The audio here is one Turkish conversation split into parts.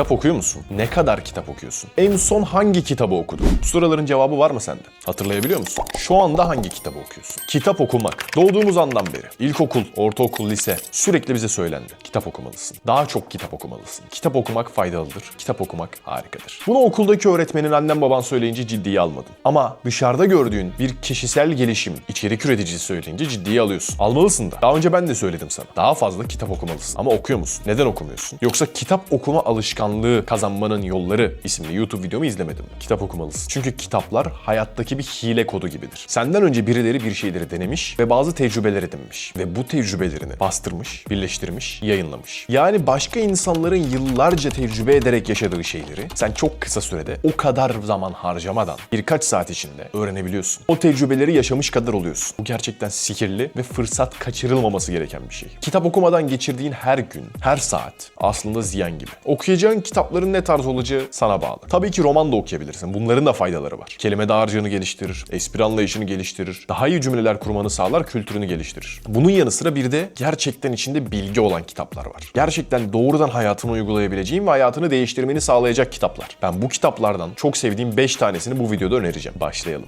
Kitap okuyor musun? Ne kadar kitap okuyorsun? En son hangi kitabı okudun? Bu soruların cevabı var mı sende? Hatırlayabiliyor musun? Şu anda hangi kitabı okuyorsun? Kitap okumak. Doğduğumuz andan beri. İlkokul, ortaokul, lise sürekli bize söylendi. Kitap okumalısın. Daha çok kitap okumalısın. Kitap okumak faydalıdır. Kitap okumak harikadır. Bunu okuldaki öğretmenin annen baban söyleyince ciddiye almadın. Ama dışarıda gördüğün bir kişisel gelişim, içerik üreticisi söyleyince ciddiye alıyorsun. Almalısın da. Daha önce ben de söyledim sana. Daha fazla kitap okumalısın. Ama okuyor musun? Neden okumuyorsun? Yoksa kitap okuma alışkanlığı kazanmanın yolları isimli YouTube videomu izlemedin mi? Kitap okumalısın. Çünkü kitaplar hayattaki bir hile kodu gibidir. Senden önce birileri bir şeyleri denemiş ve bazı tecrübeler edinmiş. Ve bu tecrübelerini bastırmış, birleştirmiş, yayınlamış. Yani başka insanların yıllarca tecrübe ederek yaşadığı şeyleri sen çok kısa sürede o kadar zaman harcamadan birkaç saat içinde öğrenebiliyorsun. O tecrübeleri yaşamış kadar oluyorsun. Bu gerçekten sihirli ve fırsat kaçırılmaması gereken bir şey. Kitap okumadan geçirdiğin her gün, her saat aslında ziyan gibi. Okuyacağın kitapların ne tarz olacağı sana bağlı. Tabii ki roman da okuyabilirsin. Bunların da faydaları var. Kelime dağarcığını geliştirir, espri anlayışını geliştirir, daha iyi cümleler kurmanı sağlar, kültürünü geliştirir. Bunun yanı sıra bir de gerçekten içinde bilgi olan kitaplar var. Gerçekten doğrudan hayatına uygulayabileceğin ve hayatını değiştirmeni sağlayacak kitaplar. Ben bu kitaplardan çok sevdiğim 5 tanesini bu videoda önereceğim. Başlayalım.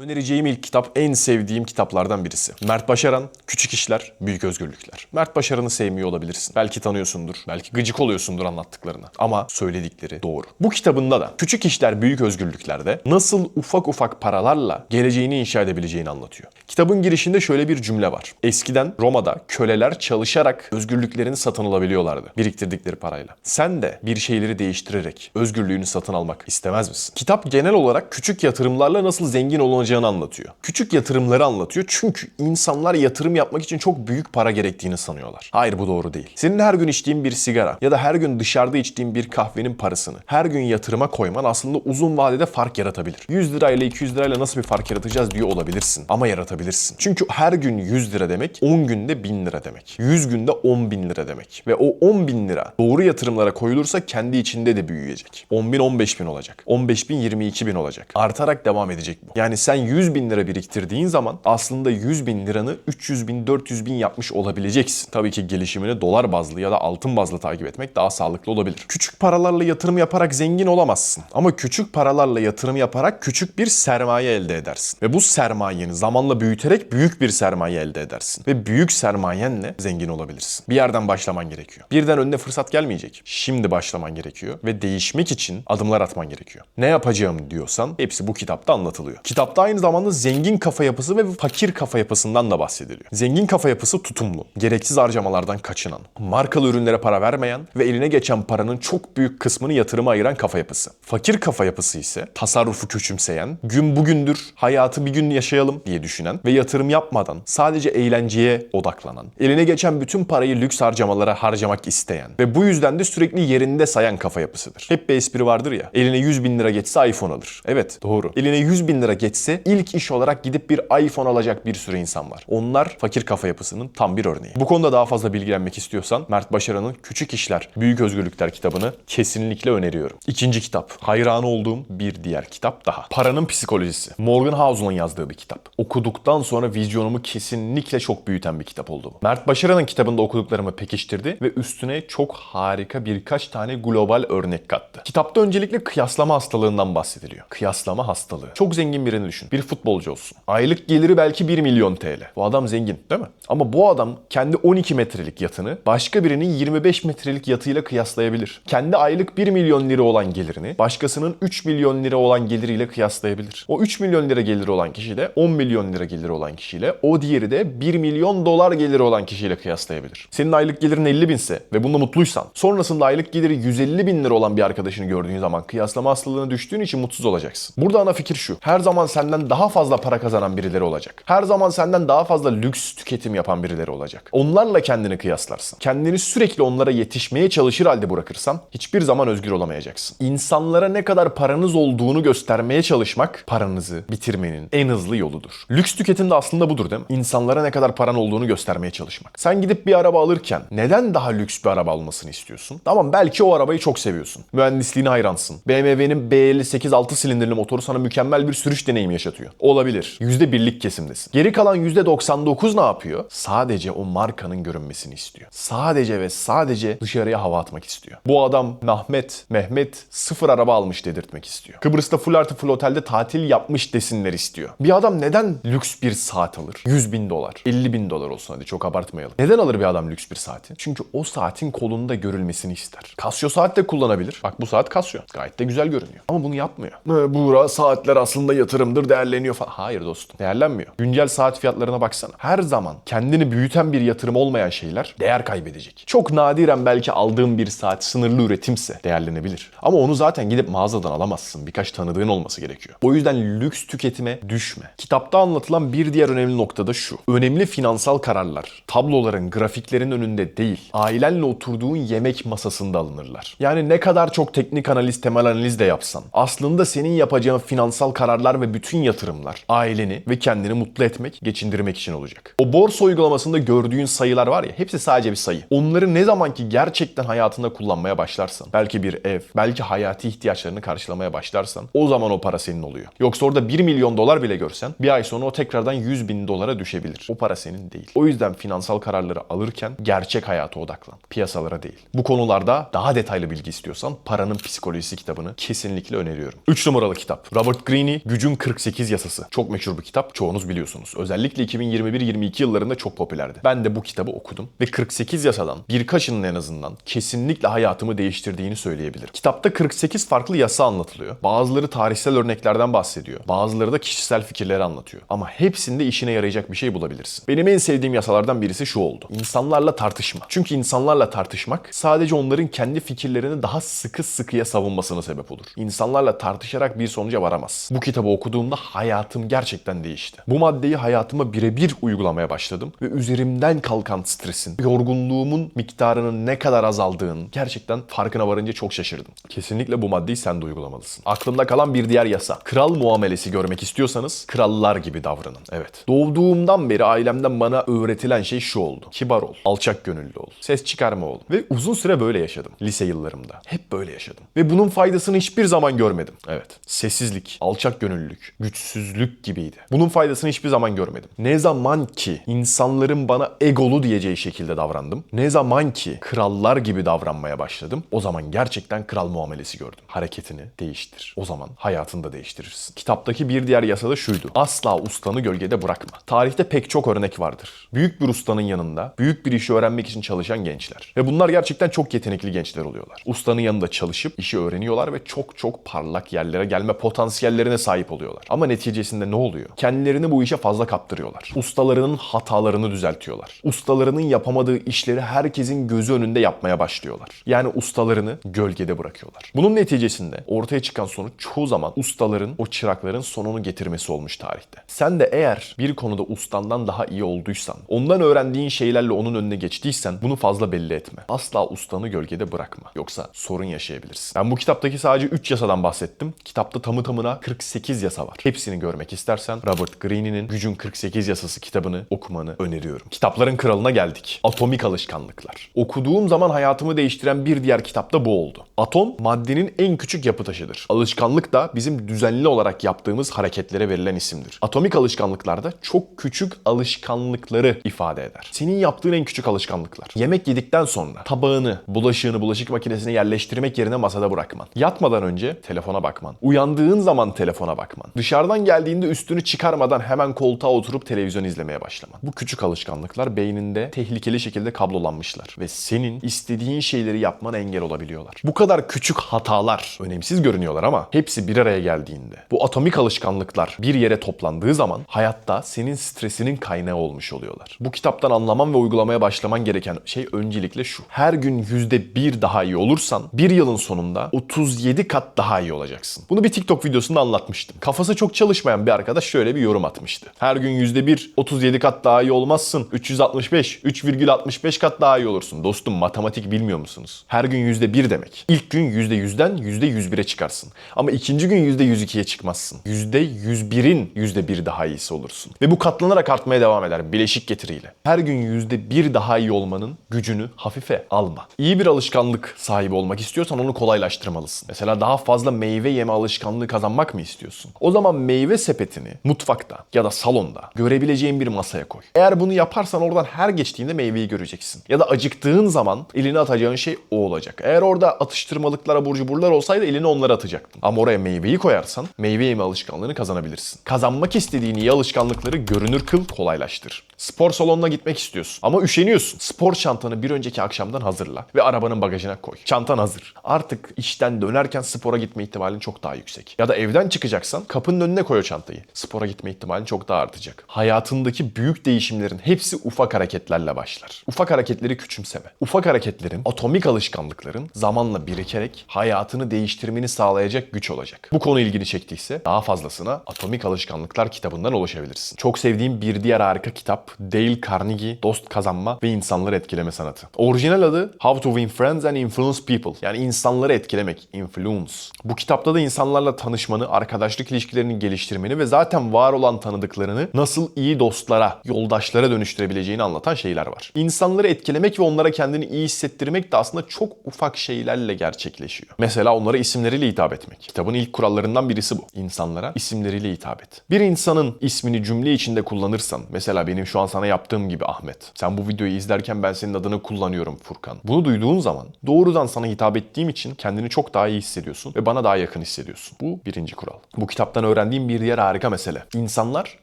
Önereceğim ilk kitap en sevdiğim kitaplardan birisi. Mert Başaran, Küçük İşler, Büyük Özgürlükler. Mert Başaran'ı sevmiyor olabilirsin. Belki tanıyorsundur, belki gıcık oluyorsundur anlattıklarına. Ama söyledikleri doğru. Bu kitabında da Küçük İşler, Büyük Özgürlükler'de nasıl ufak ufak paralarla geleceğini inşa edebileceğini anlatıyor. Kitabın girişinde şöyle bir cümle var. Eskiden Roma'da köleler çalışarak özgürlüklerini satın alabiliyorlardı. Biriktirdikleri parayla. Sen de bir şeyleri değiştirerek özgürlüğünü satın almak istemez misin? Kitap genel olarak küçük yatırımlarla nasıl zengin olunacağını anlatıyor. Küçük yatırımları anlatıyor çünkü insanlar yatırım yapmak için çok büyük para gerektiğini sanıyorlar. Hayır bu doğru değil. Senin her gün içtiğin bir sigara ya da her gün dışarıda içtiğin bir kahvenin parasını her gün yatırıma koyman aslında uzun vadede fark yaratabilir. 100 lirayla 200 lirayla nasıl bir fark yaratacağız diyor olabilirsin. Ama yaratabilirsin. Çünkü her gün 100 lira demek 10 günde 1000 lira demek. 100 günde 10 bin lira demek. Ve o 10 bin lira doğru yatırımlara koyulursa kendi içinde de büyüyecek. 10 bin 15 bin olacak. 15 bin 22 bin olacak. Artarak devam edecek bu. Yani sen 100 bin lira biriktirdiğin zaman aslında 100 bin liranı 300 bin 400 bin yapmış olabileceksin. Tabii ki gelişimini dolar bazlı ya da altın bazlı takip etmek daha sağlıklı olabilir. Küçük paralarla yatırım yaparak zengin olamazsın. Ama küçük paralarla yatırım yaparak küçük bir sermaye elde edersin. Ve bu sermayeni zamanla büyüterek büyük bir sermaye elde edersin. Ve büyük sermayenle zengin olabilirsin. Bir yerden başlaman gerekiyor. Birden önüne fırsat gelmeyecek. Şimdi başlaman gerekiyor ve değişmek için adımlar atman gerekiyor. Ne yapacağım diyorsan hepsi bu kitapta anlatılıyor. Kitapta aynı zamanda zengin kafa yapısı ve fakir kafa yapısından da bahsediliyor. Zengin kafa yapısı tutumlu, gereksiz harcamalardan kaçınan, markalı ürünlere para vermeyen ve eline geçen paranın çok büyük kısmını yatırıma ayıran kafa yapısı. Fakir kafa yapısı ise tasarrufu küçümseyen, gün bugündür, hayatı bir gün yaşayalım diye düşünen ve yatırım yapmadan sadece eğlenceye odaklanan, eline geçen bütün parayı lüks harcamalara harcamak isteyen ve bu yüzden de sürekli yerinde sayan kafa yapısıdır. Hep bir espri vardır ya, eline 100 bin lira geçse iPhone alır. Evet doğru. Eline 100 bin lira geçse ilk iş olarak gidip bir iPhone alacak bir sürü insan var. Onlar fakir kafa yapısının tam bir örneği. Bu konuda daha fazla bilgilenmek istiyorsan Mert Başaran'ın Küçük İşler, Büyük Özgürlükler kitabını kesinlikle öneriyorum. İkinci kitap. Hayranı olduğum bir diğer kitap daha. Paranın Psikolojisi. Morgan Housel'ın yazdığı bir kitap. Okuduktan sonra vizyonumu kesinlikle çok büyüten bir kitap oldu. Mert Başaran'ın kitabında okuduklarımı pekiştirdi ve üstüne çok harika birkaç tane global örnek kattı. Kitapta öncelikle kıyaslama hastalığından bahsediliyor. Kıyaslama hastalığı. Çok zengin birini düşün. Bir futbolcu olsun. Aylık geliri belki 1 milyon TL. Bu adam zengin değil mi? Ama bu adam kendi 12 metrelik yatını başka birinin 25 metrelik yatıyla kıyaslayabilir. Kendi aylık 1 milyon lira olan gelirini başkasının 3 milyon lira olan geliriyle kıyaslayabilir. O 3 milyon lira geliri olan kişi de 10 milyon lira geliri olan kişiyle o diğeri de 1 milyon dolar geliri olan kişiyle kıyaslayabilir. Senin aylık gelirin 50 binse ve bunda mutluysan sonrasında aylık geliri 150 bin lira olan bir arkadaşını gördüğün zaman kıyaslama hastalığına düştüğün için mutsuz olacaksın. Burada ana fikir şu. Her zaman senden daha fazla para kazanan birileri olacak. Her zaman senden daha fazla lüks tüketim yapan birileri olacak. Onlarla kendini kıyaslarsın. Kendini sürekli onlara yetişmeye çalışır halde bırakırsan hiçbir zaman özgür olamayacaksın. İnsanlara ne kadar paranız olduğunu göstermeye çalışmak paranızı bitirmenin en hızlı yoludur. Lüks tüketim de aslında budur değil mi? İnsanlara ne kadar paran olduğunu göstermeye çalışmak. Sen gidip bir araba alırken neden daha lüks bir araba almasını istiyorsun? Tamam belki o arabayı çok seviyorsun. Mühendisliğine hayransın. BMW'nin B58 6 silindirli motoru sana mükemmel bir sürüş deneyimi yaşatıyor. Olabilir. %1'lik kesimdesin. Geri kalan %99 ne yapıyor? Sadece o markanın görünmesini istiyor. Sadece ve sadece dışarıya hava atmak istiyor. Bu adam Mehmet, Mehmet sıfır araba almış dedirtmek istiyor. Kıbrıs'ta full artı full otelde tatil yapmış desinler istiyor. Bir adam neden lüks bir saat alır? 100 bin dolar, 50 bin dolar olsun hadi çok abartmayalım. Neden alır bir adam lüks bir saati? Çünkü o saatin kolunda görülmesini ister. Casio saat de kullanabilir. Bak bu saat Casio. Gayet de güzel görünüyor. Ama bunu yapmıyor. Ee, Buğra saatler aslında yatırımdır değerleniyor falan. Hayır dostum değerlenmiyor. Güncel saat fiyatlarına baksana. Her zaman kendini büyüten bir yatırım olmayan şeyler değer kaybedecek. Çok nadiren belki aldığın bir saat sınırlı üretimse değerlenebilir. Ama onu zaten gidip mağazadan alamazsın. Birkaç tanıdığın olması gerekiyor. O yüzden lüks tüketime düşme. Kitapta anlatılan bir diğer önemli nokta da şu. Önemli finansal kararlar tabloların, grafiklerin önünde değil, ailenle oturduğun yemek masasında alınırlar. Yani ne kadar çok teknik analiz, temel analiz de yapsan, aslında senin yapacağın finansal kararlar ve bütün yatırımlar aileni ve kendini mutlu etmek, geçindirmek için olacak. O borsa uygulamasında gördüğün sayılar var ya, hepsi sadece bir sayı. Onları ne zaman ki gerçekten hayatında kullanmaya başlarsan, belki bir ev, belki hayati ihtiyaçlarını karşılamaya başlarsan, o zaman o para senin oluyor. Yoksa orada 1 milyon dolar bile görsen, bir ay sonra o tekrardan 100 bin dolara düşebilir. O para senin değil. O yüzden finansal kararları alırken gerçek hayata odaklan. Piyasalara değil. Bu konularda daha detaylı bilgi istiyorsan Paranın Psikolojisi kitabını kesinlikle öneriyorum. 3 numaralı kitap. Robert Greene Gücün 48 Yasası. Çok meşhur bir kitap. Çoğunuz biliyorsunuz. Özellikle 2021-22 yıllarında çok popülerdi. Ben de bu kitabı okudum ve 48 yasadan birkaçının en azından kesinlikle hayatımı değiştirdiğini söyleyebilirim. Kitapta 48 farklı yasa anlatılıyor. Bazıları tarihsel örneklerden bahsediyor. Bazıları da kişisel fikirleri anlatıyor. Ama hepsinde işine yarayacak bir şey bulabilirsin. Benim en sevdiğim yasalardan birisi şu oldu. İnsanlarla tartışma. Çünkü insanlarla tartışmak sadece onların kendi fikirlerini daha sıkı sıkıya savunmasına sebep olur. İnsanlarla tartışarak bir sonuca varamaz. Bu kitabı okuduğumda hayatım gerçekten değişti. Bu maddeyi hayatıma birebir uygulamaya başladım ve üzerimden kalkan stresin, yorgunluğumun miktarının ne kadar azaldığını gerçekten farkına varınca çok şaşırdım. Kesinlikle bu maddeyi sen de uygulamalısın. Aklımda kalan bir diğer yasa. Kral muamelesi görmek istiyorsanız krallar gibi davranın. Evet. Doğduğumdan beri ailemden bana öğretilen şey şu oldu. Kibar ol, alçak gönüllü ol, ses çıkarma ol. Ve uzun süre böyle yaşadım. Lise yıllarımda. Hep böyle yaşadım. Ve bunun faydasını hiçbir zaman görmedim. Evet. Sessizlik, alçak gönüllülük, güçsüzlük gibiydi. Bunun faydasını hiçbir zaman görmedim. Ne zaman ki insanların bana egolu diyeceği şekilde davrandım. Ne zaman ki krallar gibi davranmaya başladım. O zaman gerçekten kral muamelesi gördüm. Hareketini değiştir. O zaman hayatını da değiştirirsin. Kitaptaki bir diğer yasa da şuydu. Asla ustanı gölgede bırakma. Tarihte pek çok örnek vardır. Büyük bir ustanın yanında büyük bir işi öğrenmek için çalışan gençler. Ve bunlar gerçekten çok yetenekli gençler oluyorlar. Ustanın yanında çalışıp işi öğreniyorlar ve çok çok parlak yerlere gelme potansiyellerine sahip oluyorlar. Ama neticesinde ne oluyor? Kendilerini bu işe fazla kaptırıyorlar. Ustalarının hatalarını düzeltiyorlar. Ustalarının yapamadığı işleri herkesin gözü önünde yapmaya başlıyorlar. Yani ustalarını gölgede bırakıyorlar. Bunun neticesinde ortaya çıkan sonuç çoğu zaman ustaların, o çırakların sonunu getirmesi olmuş tarihte. Sen de eğer bir konuda ustandan daha iyi olduysan, ondan öğrendiğin şeylerle onun önüne geçtiysen bunu fazla belli etme. Asla ustanı gölgede bırakma. Yoksa sorun yaşayabilirsin. Ben bu kitaptaki sadece 3 yasadan bahsettim. Kitapta tamı tamına 48 yasa var. Hepsini görmek istersen Robert Greene'nin Gücün 48 Yasası kitabını okumanı öneriyorum. Kitapların kralına geldik. Atomik alışkanlıklar. Okuduğum zaman hayatımı değiştiren bir diğer kitap da bu oldu. Atom maddenin en küçük yapı taşıdır. Alışkanlık da bizim düzenli olarak yaptığımız hareketlere verilen isimdir. Atomik alışkanlıklarda çok küçük alışkanlıkları ifade eder. Senin yaptığın en küçük alışkanlıklar. Yemek yedikten sonra tabağını, bulaşığını bulaşık makinesine yerleştirmek yerine masada bırakman. Yatmadan önce telefona bakman. Uyandığın zaman telefona bakman. Dışarıdan geldiğinde üstünü çıkarmadan hemen koltuğa oturup televizyon izlemeye başlaman. Bu küçük alışkanlıklar beyninde tehlikeli şekilde kablolanmışlar ve senin istediğin şeyleri yapmana engel olabiliyorlar. Bu kadar küçük hatalar önemsiz görünüyorlar ama hepsi bir araya geldiğinde bu atomik alışkanlıklar bir yere toplandığı zaman hayatta senin stresinin kaynağı olmuş oluyorlar. Bu kitaptan anlaman ve uygulamaya başlaman gereken şey öncelikle şu. Her gün yüzde bir daha iyi olursan bir yılın sonunda 37 kat daha iyi olacaksın. Bunu bir TikTok videosunda anlatmıştım. Kafası çok çalışmayan bir arkadaş şöyle bir yorum atmıştı. Her gün yüzde bir 37 kat daha iyi olmazsın. 365, 3,65 kat daha iyi olursun. Dostum matematik bilmiyor musunuz? Her gün yüzde bir demek. İlk gün yüzde yüzden yüzde yüz bire çıkarsın. Ama ikinci gün yüzde yüz ikiye çıkmazsın. Yüzde yüz birin yüzde bir daha iyisi olursun. Ve bu katlanarak artmaya devam eder bileşik getiriyle. Her gün yüzde bir daha iyi olmanın gücünü hafife alma. İyi bir alışkanlık sahibi olmak istiyorsan onu kolaylaştırmalısın. Mesela daha fazla meyve yeme alışkanlığı kazanmak mı istiyorsun? O zaman zaman meyve sepetini mutfakta ya da salonda görebileceğin bir masaya koy. Eğer bunu yaparsan oradan her geçtiğinde meyveyi göreceksin. Ya da acıktığın zaman elini atacağın şey o olacak. Eğer orada atıştırmalıklar, abur cuburlar olsaydı elini onlara atacaktın. Ama oraya meyveyi koyarsan meyve yeme alışkanlığını kazanabilirsin. Kazanmak istediğin iyi alışkanlıkları görünür kıl, kolaylaştır. Spor salonuna gitmek istiyorsun ama üşeniyorsun. Spor çantanı bir önceki akşamdan hazırla ve arabanın bagajına koy. Çantan hazır. Artık işten dönerken spora gitme ihtimalin çok daha yüksek. Ya da evden çıkacaksan kapının önüne koy o çantayı. Spora gitme ihtimalin çok daha artacak. Hayatındaki büyük değişimlerin hepsi ufak hareketlerle başlar. Ufak hareketleri küçümseme. Ufak hareketlerin, atomik alışkanlıkların zamanla birikerek hayatını değiştirmeni sağlayacak güç olacak. Bu konu ilgini çektiyse daha fazlasına Atomik Alışkanlıklar kitabından ulaşabilirsin. Çok sevdiğim bir diğer harika kitap Dale Carnegie, Dost Kazanma ve İnsanları Etkileme Sanatı. Orijinal adı How to Win Friends and Influence People. Yani insanları etkilemek, influence. Bu kitapta da insanlarla tanışmanı, arkadaşlık ilişkilerini geliştirmeni ve zaten var olan tanıdıklarını nasıl iyi dostlara, yoldaşlara dönüştürebileceğini anlatan şeyler var. İnsanları etkilemek ve onlara kendini iyi hissettirmek de aslında çok ufak şeylerle gerçekleşiyor. Mesela onlara isimleriyle hitap etmek. Kitabın ilk kurallarından birisi bu. İnsanlara isimleriyle hitap et. Bir insanın ismini cümle içinde kullanırsan, mesela benim şu an sana yaptığım gibi Ahmet. Sen bu videoyu izlerken ben senin adını kullanıyorum Furkan. Bunu duyduğun zaman doğrudan sana hitap ettiğim için kendini çok daha iyi hissediyorsun ve bana daha yakın hissediyorsun. Bu birinci kural. Bu kitaptan öğrendiğim bir diğer harika mesele. İnsanlar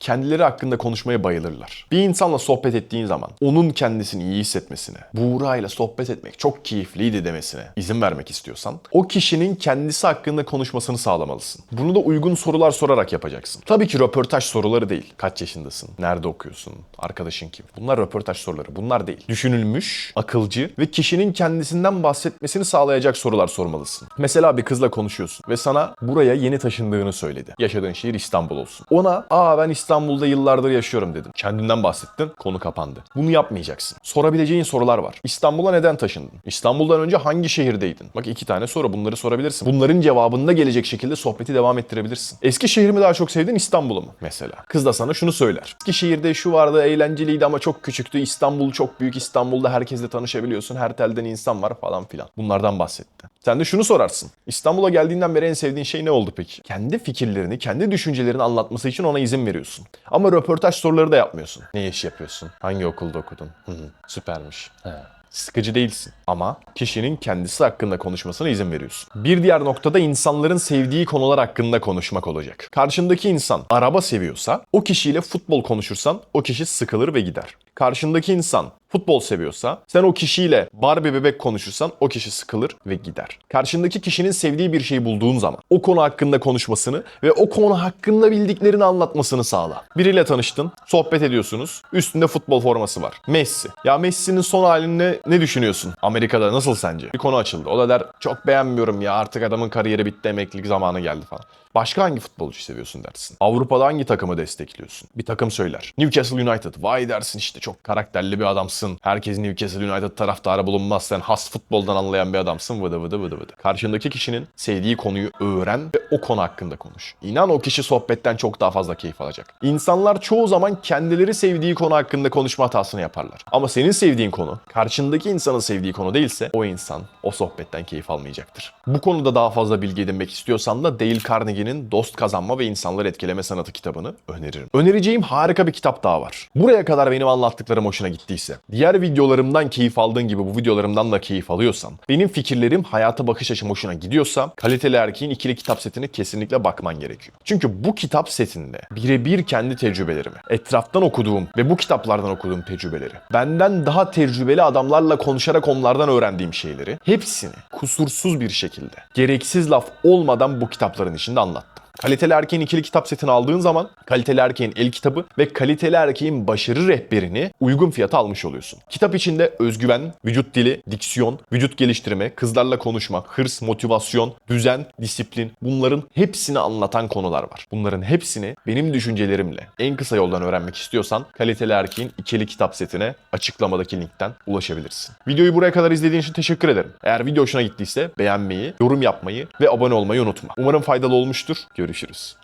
kendileri hakkında konuşmaya bayılırlar. Bir insanla sohbet ettiğin zaman onun kendisini iyi hissetmesine, Buğra ile sohbet etmek çok keyifliydi demesine izin vermek istiyorsan o kişinin kendisi hakkında konuşmasını sağlamalısın. Bunu da uygun sorular sorarak yapacaksın. Tabii ki röportaj soruları değil. Kaç yaşındasın? Nerede okuyorsun? Arkadaşın kim? Bunlar röportaj soruları. Bunlar değil. Düşünülmüş, akılcı ve kişinin kendisinden bahsetmesini sağlayacak sorular sormalısın. Mesela bir kızla konuşuyorsun ve sana buraya yeni taşındığını söyledi. Yaşadığın şehir İstanbul olsun. Ona aa ben İstanbul'da yıllardır yaşıyorum dedim. Kendinden bahsettin, konu kapandı. Bunu yapmayacaksın. Sorabileceğin sorular var. İstanbul'a neden taşındın? İstanbul'dan önce hangi şehirdeydin? Bak iki tane soru bunları sorabilirsin. Bunların cevabında gelecek şekilde sohbeti devam ettirebilirsin. Eskişehir mi daha çok sevdin İstanbul'u mu? Mesela. Kız da sana şunu söyler. Eskişehir'de şu vardı eğlenceliydi ama çok küçüktü. İstanbul çok büyük. İstanbul'da herkesle tanışabiliyorsun. Her telden insan var falan filan. Bunlardan bahsetti. Sen de şunu sorarsın. İstanbul'a geldiğinden beri en sevdiğin şey ne oldu peki? Kendi fikirlerini, kendi düşüncelerini anlatması için ona izin veriyorsun. Ama röportaj soruları da yapmıyorsun. Ne iş yapıyorsun? Hangi okulda okudun? Hı hı, süpermiş. He. Sıkıcı değilsin ama kişinin kendisi hakkında konuşmasına izin veriyorsun. Bir diğer noktada insanların sevdiği konular hakkında konuşmak olacak. Karşındaki insan araba seviyorsa o kişiyle futbol konuşursan o kişi sıkılır ve gider. Karşındaki insan futbol seviyorsa sen o kişiyle Barbie bebek konuşursan o kişi sıkılır ve gider. Karşındaki kişinin sevdiği bir şeyi bulduğun zaman o konu hakkında konuşmasını ve o konu hakkında bildiklerini anlatmasını sağla. Biriyle tanıştın, sohbet ediyorsunuz. Üstünde futbol forması var. Messi. Ya Messi'nin son halinde ne düşünüyorsun? Amerika'da nasıl sence? Bir konu açıldı. O da der çok beğenmiyorum ya artık adamın kariyeri bitti emeklilik zamanı geldi falan. Başka hangi futbolcu seviyorsun dersin. Avrupa'da hangi takımı destekliyorsun? Bir takım söyler. Newcastle United. Vay dersin işte çok karakterli bir adamsın. Herkes Newcastle United taraftarı bulunmaz. Sen has futboldan anlayan bir adamsın. Vıdı vıdı vıdı vıdı. Karşındaki kişinin sevdiği konuyu öğren ve o konu hakkında konuş. İnan o kişi sohbetten çok daha fazla keyif alacak. İnsanlar çoğu zaman kendileri sevdiği konu hakkında konuşma hatasını yaparlar. Ama senin sevdiğin konu, karşındaki insanın sevdiği konu değilse o insan o sohbetten keyif almayacaktır. Bu konuda daha fazla bilgi edinmek istiyorsan da Dale Carnegie'nin Dost Kazanma ve İnsanları Etkileme Sanatı kitabını öneririm. Önereceğim harika bir kitap daha var. Buraya kadar benim anlattıklarım hoşuna gittiyse, diğer videolarımdan keyif aldığın gibi bu videolarımdan da keyif alıyorsan, benim fikirlerim, hayata bakış açım hoşuna gidiyorsa, Kaliteli Erkeğin ikili kitap setine kesinlikle bakman gerekiyor. Çünkü bu kitap setinde birebir kendi tecrübelerimi, etraftan okuduğum ve bu kitaplardan okuduğum tecrübeleri, benden daha tecrübeli adamlarla konuşarak onlardan öğrendiğim şeyleri, hepsini kusursuz bir şekilde, gereksiz laf olmadan bu kitapların içinde anlattım. Kaliteli Erkeğin ikili kitap setini aldığın zaman Kaliteli Erkeğin el kitabı ve Kaliteli Erkeğin başarı rehberini uygun fiyata almış oluyorsun. Kitap içinde özgüven, vücut dili, diksiyon, vücut geliştirme, kızlarla konuşmak, hırs, motivasyon, düzen, disiplin bunların hepsini anlatan konular var. Bunların hepsini benim düşüncelerimle en kısa yoldan öğrenmek istiyorsan Kaliteli Erkeğin ikili kitap setine açıklamadaki linkten ulaşabilirsin. Videoyu buraya kadar izlediğin için teşekkür ederim. Eğer video hoşuna gittiyse beğenmeyi, yorum yapmayı ve abone olmayı unutma. Umarım faydalı olmuştur. Görüşürüz.